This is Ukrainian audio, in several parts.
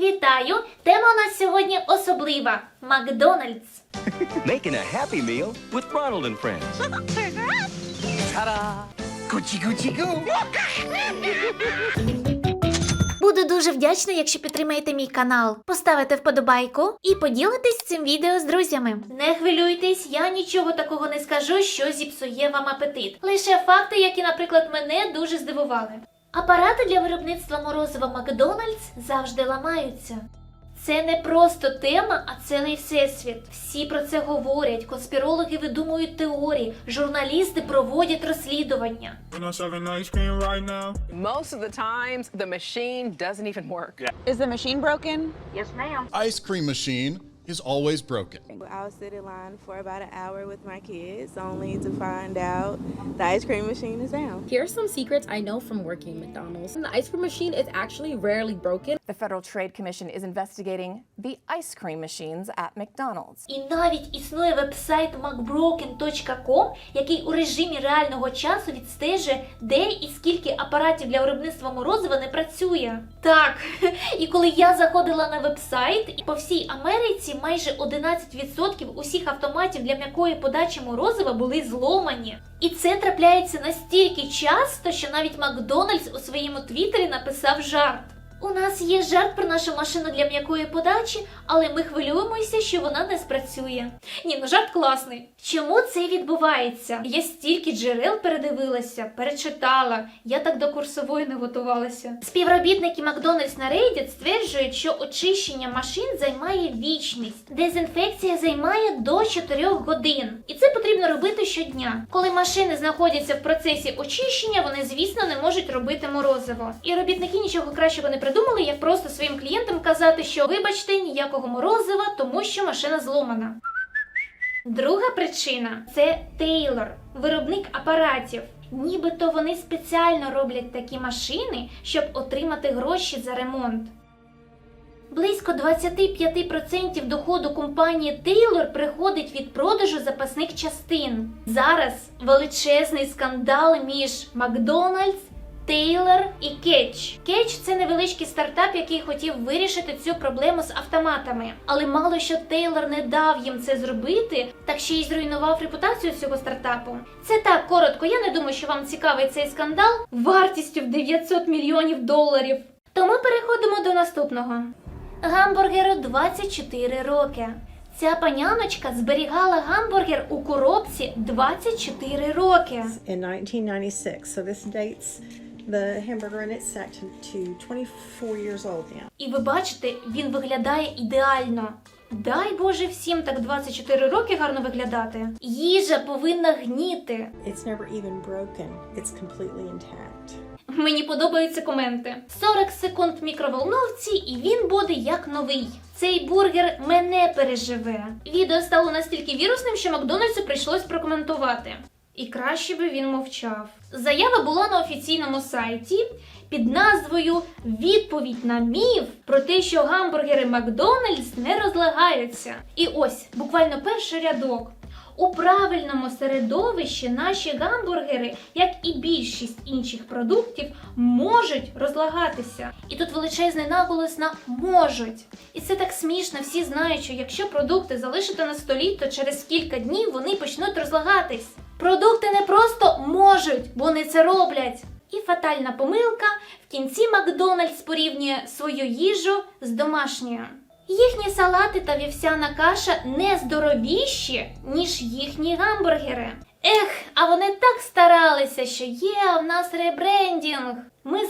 Вітаю! Тема у нас сьогодні особлива Макдональдс. Making a happy meal with Ronald and Friends. Gucci Goo! Буду дуже вдячна, якщо підтримаєте мій канал, поставите вподобайку і поділитесь цим відео з друзями. Не хвилюйтесь, я нічого такого не скажу, що зіпсує вам апетит. Лише факти, які, наприклад, мене дуже здивували. Апарати для виробництва морозива Макдональдс завжди ламаються. Це не просто тема, а цілий всесвіт. Всі про це говорять. Конспірологи видумують теорії, журналісти проводять розслідування. We're not serving ice cream right now. Most of the times, the machine doesn't even work. Is the machine broken? ice cream machine is always broken. I'll sit in line for about an hour with my kids only to find out the ice cream machine is down. Here are some secrets I know from working at McDonald's. The ice cream machine is actually rarely broken. The Federal Trade Commission is investigating the ice cream machines at McDonald's. І навіть існує вебсайт macbroken.com, який у режимі реального часу відстежує, де і скільки апаратів для виробництва морозива не працює. Так, і коли я заходила на вебсайт, по всій Америці майже 11% усіх автоматів для м'якої подачі морозива були зломані. І це трапляється настільки часто, що навіть Макдональдс у своєму твіттері написав жарт. У нас є жарт про нашу машину для м'якої подачі, але ми хвилюємося, що вона не спрацює. Ні, ну жарт класний. Чому це відбувається? Я стільки джерел передивилася, перечитала. Я так до курсової не готувалася. Співробітники Макдональдс на Reddit стверджують, що очищення машин займає вічність. Дезінфекція займає до 4 годин. І це потрібно робити щодня. Коли машини знаходяться в процесі очищення, вони, звісно, не можуть робити морозиво. І робітники нічого кращого не придумали, як просто своїм клієнтам казати, що вибачте, ніякого морозива, тому що машина зломана. Друга причина це Тейлор, виробник апаратів. Нібито вони спеціально роблять такі машини, щоб отримати гроші за ремонт. Близько 25% доходу компанії Taylor приходить від продажу запасних частин. Зараз величезний скандал між Макдональдс, Taylor і Кетч. Кетч це невеличкий стартап, який хотів вирішити цю проблему з автоматами. Але мало що Тейлор не дав їм це зробити, так ще й зруйнував репутацію цього стартапу. Це так коротко. Я не думаю, що вам цікавий цей скандал вартістю в 900 мільйонів доларів. Тому переходимо до наступного. Гамбургеру 24 роки. Ця паняночка зберігала гамбургер у коробці 24 роки. in 1996. So this dates the hamburger in its section to 24 years old now. І ви бачите, він виглядає ідеально. Дай Боже всім так 24 роки гарно виглядати. Їжа повинна гніти. It's never even broken. It's completely intact. Мені подобаються коменти. 40 секунд в мікроволновці, і він буде як новий. Цей бургер мене переживе. Відео стало настільки вірусним, що Макдональдсу прийшлось прокоментувати. І краще би він мовчав. Заява була на офіційному сайті під назвою Відповідь на міф про те, що гамбургери Макдональдс не розлагаються. І ось буквально перший рядок. У правильному середовищі наші гамбургери, як і більшість інших продуктів, можуть розлагатися. І тут величезний наголос на можуть. І це так смішно. Всі знають, що якщо продукти залишити на столі, то через кілька днів вони почнуть розлагатись. Продукти не просто можуть, вони це роблять. І фатальна помилка в кінці Макдональдс порівнює свою їжу з домашньою. Їхні салати та вівсяна каша не здоровіші, ніж їхні гамбургери. Ех, а вони так старалися, що є в нас ребрендінг. Ми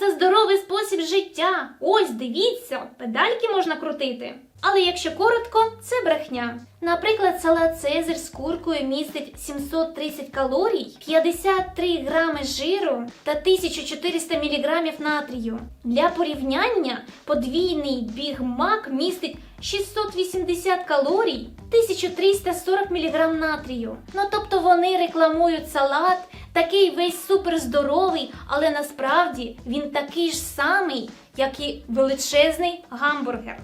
спосіб життя. Ось дивіться, педальки можна крутити. Але якщо коротко, це брехня. Наприклад, салат Цезарь з куркою містить 730 калорій, 53 грами жиру та 1400 мг натрію. Для порівняння подвійний біг мак містить 680 калорій, 1340 мг натрію. Ну тобто вони рекламують салат, такий весь суперздоровий, але насправді він такий ж самий, як і величезний гамбургер.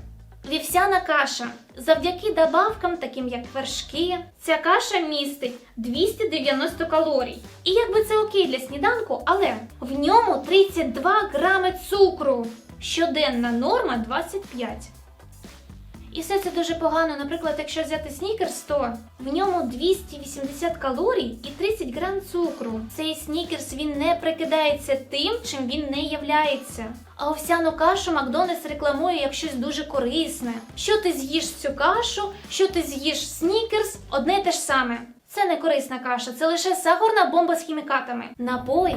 Вівсяна каша. Завдяки добавкам, таким як вершки, ця каша містить 290 калорій. І якби це окей для сніданку, але в ньому 32 грами цукру. Щоденна норма 25. І все це дуже погано. Наприклад, якщо взяти снікерс, то в ньому 280 калорій і 30 грам цукру. Цей снікерс він не прикидається тим, чим він не являється. А овсяну кашу Макдональдс рекламує як щось дуже корисне. Що ти з'їш цю кашу, що ти з'їш снікерс, одне те ж саме. Це не корисна каша, це лише сахарна бомба з хімікатами. Напої.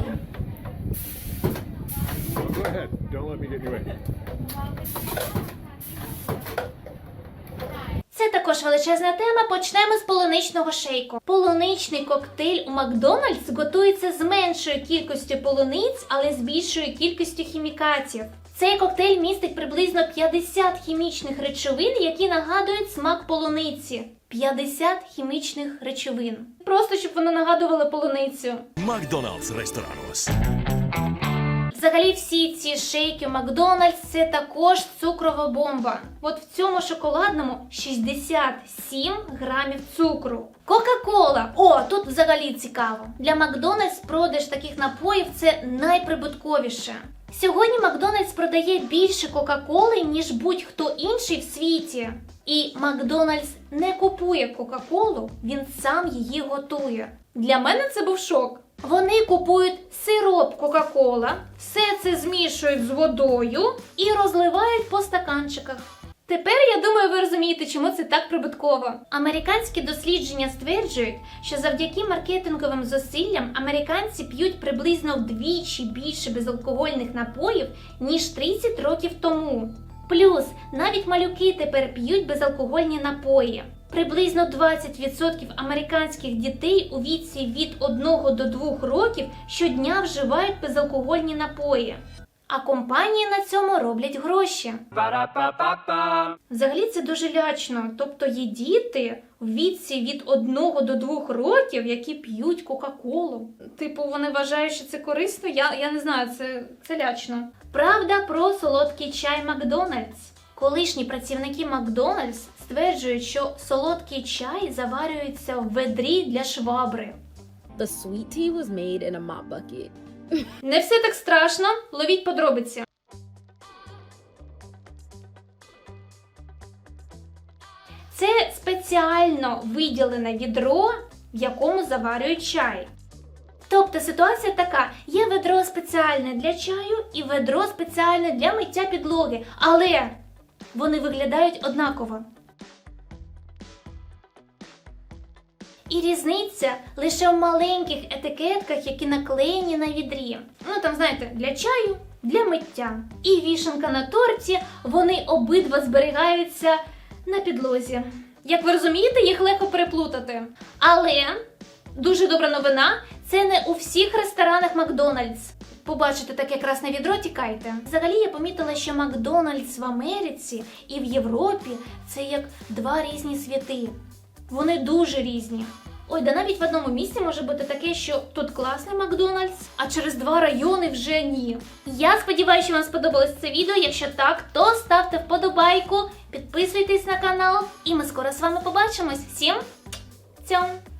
Це також величезна тема. Почнемо з полуничного шейку. Полуничний коктейль у Макдональдс готується з меншою кількістю полуниць, але з більшою кількістю хімікатів. Цей коктейль містить приблизно 50 хімічних речовин, які нагадують смак полуниці. 50 хімічних речовин. Просто щоб воно нагадувало полуницю. McDonald's restaurantos. Взагалі, всі ці шейки Макдональдс це також цукрова бомба. От в цьому шоколадному 67 грамів цукру. Кока-кола. О, тут взагалі цікаво. Для Макдональдс продаж таких напоїв це найприбутковіше. Сьогодні Макдональдс продає більше Кока-Коли, ніж будь-хто інший в світі. І Макдональдс не купує Кока-Колу, він сам її готує. Для мене це був шок. Вони купують сироп Кока-Кола, все змішують з водою і розливають по стаканчиках. Тепер я думаю, ви розумієте, чому це так прибутково. Американські дослідження стверджують, що завдяки маркетинговим зусиллям американці п'ють приблизно вдвічі більше безалкогольних напоїв ніж 30 років тому. Плюс навіть малюки тепер п'ють безалкогольні напої. Приблизно 20% американських дітей у віці від 1 до 2 років щодня вживають безалкогольні напої. А компанії на цьому роблять гроші. Взагалі це дуже лячно. Тобто є діти в віці від 1 до 2 років, які п'ють Кока-Колу. Типу, вони вважають, що це корисно. Я, я не знаю, це, це лячно. Правда про солодкий чай Макдональдс. Колишні працівники Макдональдс стверджують, що солодкий чай заварюється в ведрі для швабри. The sweet tea was made in a mop bucket. Не все так страшно, ловіть подробиці. Це спеціально виділене відро, в якому заварюють чай. Тобто ситуація така: є ведро спеціальне для чаю і ведро спеціальне для миття підлоги, але вони виглядають однаково. І різниця лише в маленьких етикетках, які наклеєні на відрі. Ну там, знаєте, для чаю, для миття. І вішенка на торті, вони обидва зберігаються на підлозі. Як ви розумієте, їх легко переплутати. Але дуже добра новина це не у всіх ресторанах Макдональдс. Побачите таке красне відро, тікайте. Взагалі я помітила, що Макдональдс в Америці і в Європі це як два різні світи. Вони дуже різні. Ой, да навіть в одному місці може бути таке, що тут класний Макдональдс, а через два райони вже ні. Я сподіваюся, що вам сподобалось це відео. Якщо так, то ставте вподобайку, підписуйтесь на канал, і ми скоро з вами побачимось. Всім цьом!